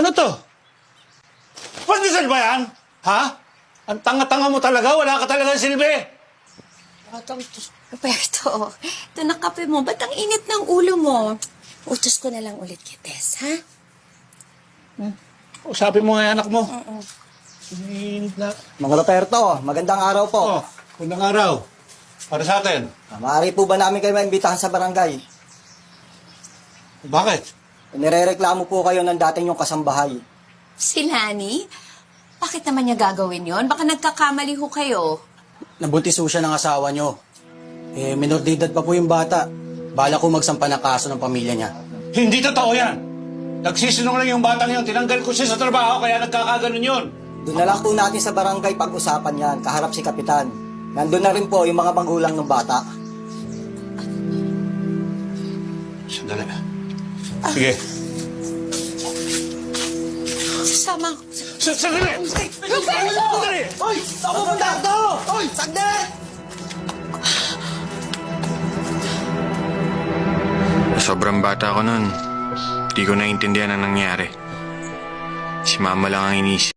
Ano to? Pandesal ba yan? Ha? Ang tanga-tanga mo talaga, wala ka talaga silbi. Batang to. Roberto, ito na kape mo. Ba't ang init ng ulo mo? Utos ko na lang ulit kay Tess, ha? Usapin mo nga anak mo. Mainit na. Mga Roberto, magandang araw po. Oh, kundang araw. Para sa atin. Ah, Maaari po ba namin kayo maimbitahan sa barangay? Bakit? Nirereklamo po kayo ng dating yung kasambahay. Si Lani? Bakit naman niya gagawin yon? Baka nagkakamali ho kayo. Nabuntis po siya ng asawa nyo. Eh, minor de edad pa po yung bata. Bala ko magsampa ng kaso ng pamilya niya. Hindi totoo yan. Nagsisinungaling yung batang yun. Tinanggal ko siya sa trabaho kaya nagkakaganon yun. Doon na lang po natin sa barangay pag-usapan yan, kaharap si Kapitan. Nandun na rin po yung mga magulang ng bata. Sandali. Sige. Sasama ko. S- Sandali! Sandali! Hoy! Ako po to! Hoy! Saglit! Sobrang bata ko nun. Di ko naintindihan ang nangyari. Si mama lang ang inisip.